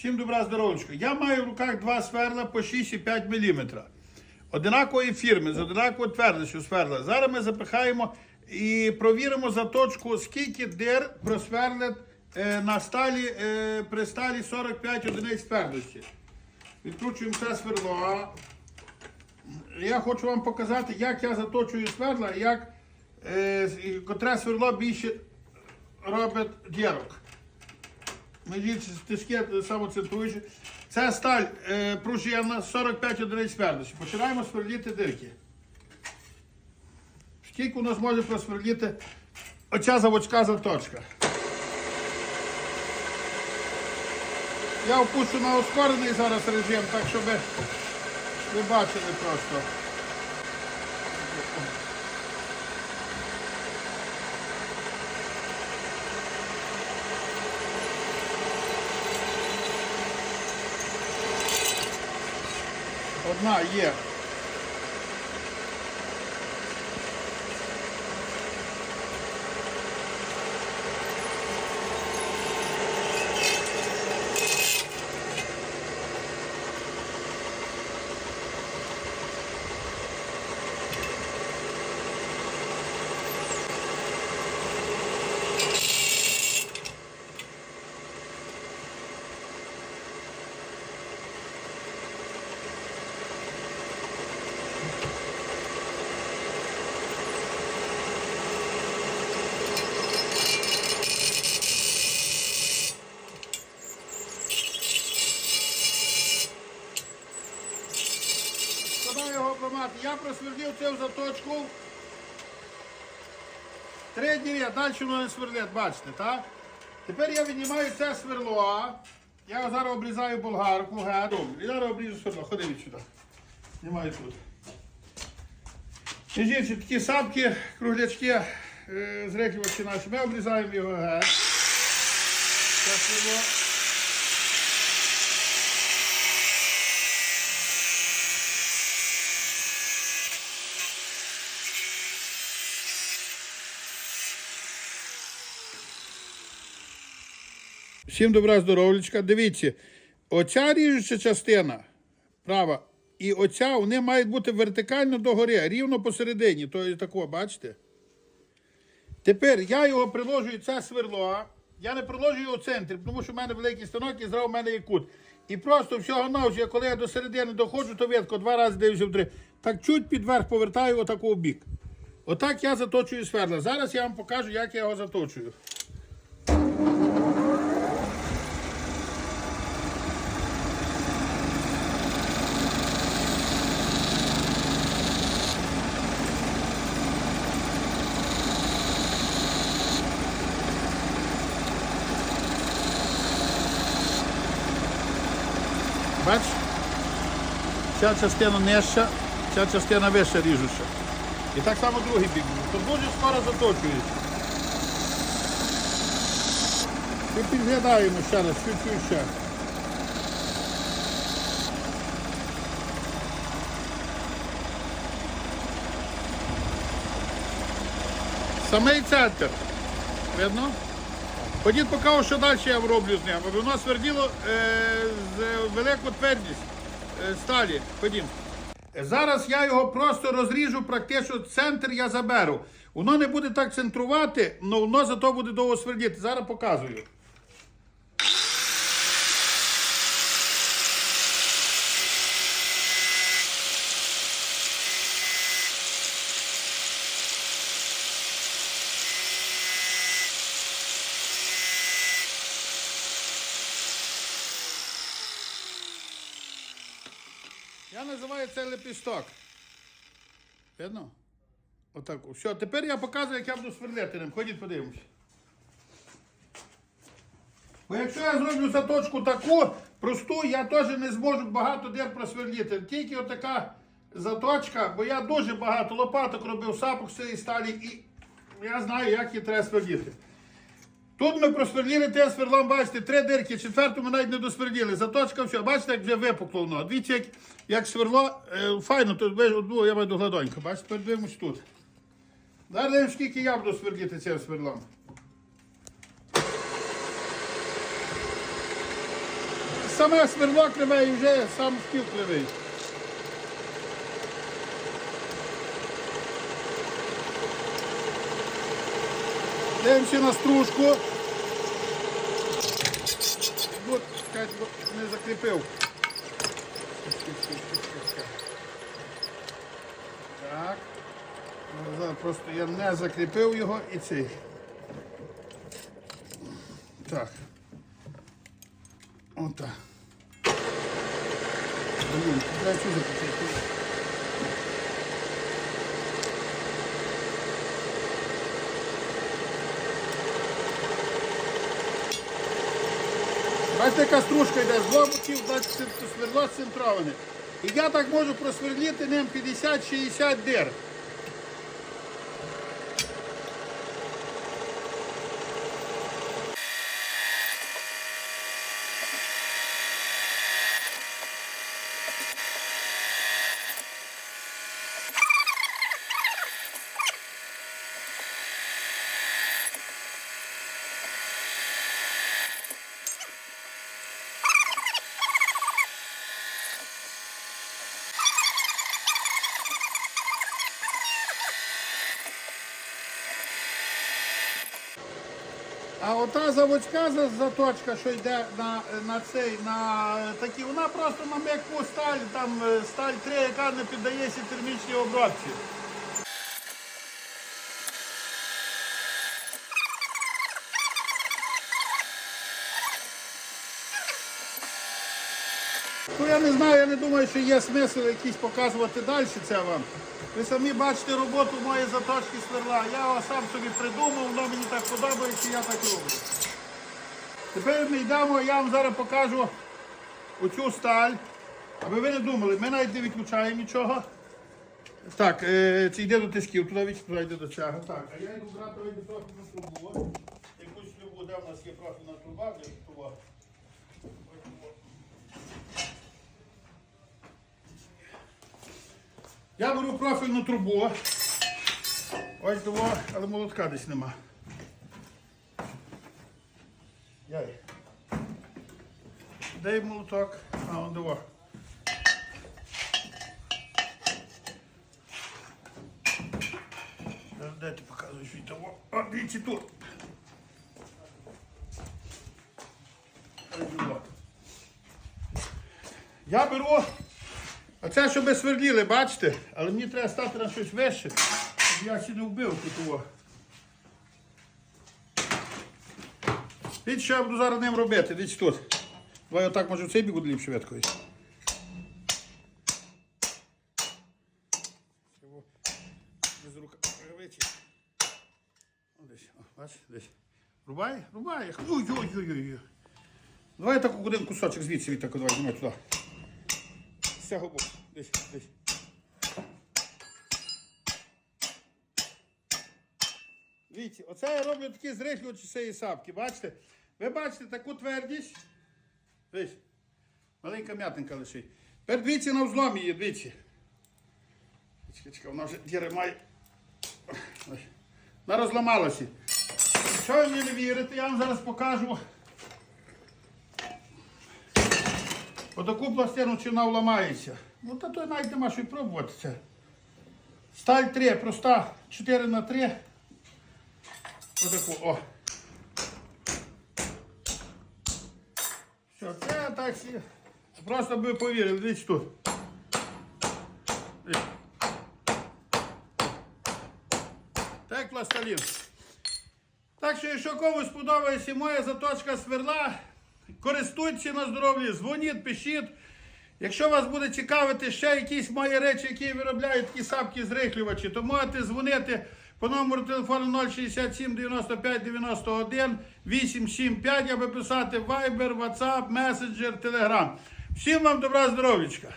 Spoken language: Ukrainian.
Всім добра здоров'ячка. Я маю в руках два сверла по 6,5 мм. Одинакової фірми, з одинаковою твердістю сверла. Зараз ми запихаємо і провіримо заточку, скільки дир просверлить е, на сталі, е, при сталі 45 одиниць твердості. Відкручуємо це сверло. Я хочу вам показати, як я заточую сверла, як е, котре сверло більше робить дірок. Мені стежки самоцентруючі. Це сталь е, пружинна 45 одиниць твердості. Починаємо сверліти дирки. Скільки у нас може просверліти оця заводська заточка? Я опущу на ускорений зараз режим, так щоб ви бачили просто. Одна є. Складаю його промати. Я просвердив цю заточку. Три дні, а далі воно не сверлить, бачите, так? Тепер я віднімаю це сверло. Я зараз обрізаю болгарку, геду. І зараз обріжу сверло. Ходи від сюди. Знімаю тут. Іншим, такі сапки, круглячки, е, зрехлювачі наші. Ми обрізаємо його геть. Це сверло. Всім добра здоров'ячка. Дивіться, оця ріжуча частина права і оця, вони мають бути вертикально догори, рівно посередині. Тобто тако, бачите? Тепер я його приложую, це сверло. Я не приложую його в центрі, тому що в мене великий станок і зразу в мене є кут. І просто всього навчу, коли я до середини доходжу, то видко два рази дивлюся в три. Так чуть підверх повертаю отаку в бік. Отак я заточую сверла. Зараз я вам покажу, як я його заточую. Бач? Ця частина нижча, ця частина вища ріжуча. І так само другий бік. То дуже скоро заточується. І підглядаємо ще раз, чуть-чуть ще. Самий центр. Видно? Ходіть покажу, що далі я роблю з ним. Воно сверділо е, з велику твердість е, сталі. Ходім. Зараз я його просто розріжу, практично центр я заберу. Воно не буде так центрувати, але воно зато буде довго свердіти. Зараз показую. Я називаю це лепісток. Видно? Отак. Все, тепер я показую, як я буду сверлити ним. Ходіть подивимося. Бо якщо я зроблю заточку таку просту, я теж не зможу багато дер просверліти. Тільки отака заточка, бо я дуже багато лопаток робив, сапок з цієї сталі, і я знаю, як її треба сверліти. Тут ми просверлили тим сверлом, бачите, три дирки, четверту ми навіть не досверлили. Заточка все, бачите, як вже випукло воно. Дивіться, як, як сверло, е, файно, тут ви я маю до. Бачите, тепер дивимось тут. Зараз дивимось, скільки я буду сверлити цим сверлом. саме сверло криве і вже сам шкіл кривий. Дивимося на стружку. От, не закріпив. Так. Ну, просто я не закріпив його і цей. Так. Отак. Блін, треба цю закріпити. Бачите, стружка йде з лобуків, значить це сверло центроване. І я так можу просверлити ним 50-60 дир. А ота заводська заточка, що йде на, на цей, на такі, вона просто на м'яку сталь, там е, сталь 3, яка не піддається термічній обробці. Ну я не знаю, я не думаю, що є смисл якийсь показувати далі це вам. Ви самі бачите роботу моєї заточки сверла. Я його сам собі придумав, воно мені так подобається, я так роблю. Тепер ми йдемо, я вам зараз покажу оцю сталь. Аби ви не думали, ми навіть не відключаємо нічого. Так, е, це йде до тисків, туди йде до чага. Так, а я йду брати йду профільну трубу. Якусь любу, де в нас є профільна труба, де труба. Я беру профільну трубу. Ось того, але молотка десь нема. Яй. Дай молоток. А, он. Зараз Де ти показуєш від того? А, дивіться тут. Я беру а це, щоб ви сверділи, бачите? Але мені треба стати на щось вище. щоб Я ще не вбив тут. його. Що я буду зараз ним робити. Дивіться тут. Давай отак, може в цей бік буде ліпше веткою. Без рукавиці. О, Десь, десь. Рубай, рубай. Ой-ой-ой-ой. Давай так один кусочок звідси від давай, знімай туди. Цього. Десь, десь. Дивіться, оце я роблю такі зрихлювачі цієї сапки, бачите? Ви бачите таку твердість. Дивіться. Маленька м'ятинка лишить. Тепер дивіться на взлом її, дивіться. Чекай, чекай, вона вже діри має. Вона розламалася. Що ви мені не вірите, я вам зараз покажу. Отаку пластину чи вона вламається. Ну та то навіть нема що й пробувати це. Сталь 3, проста 4 на 3. Отаку, о. Все, це так всі. Просто би повірили, дивіться тут. Так пластилін. Так що, якщо комусь подобається моя заточка сверла, користуйтеся на здоров'я, дзвоніть, пишіть. Якщо вас буде цікавити ще якісь мої речі, які виробляють такі сапки зрихлювачі, то можете дзвонити по номеру телефону 067 95 91 875 або писати Viber, WhatsApp, Messenger, Telegram. Всім вам добра здоров'ячка!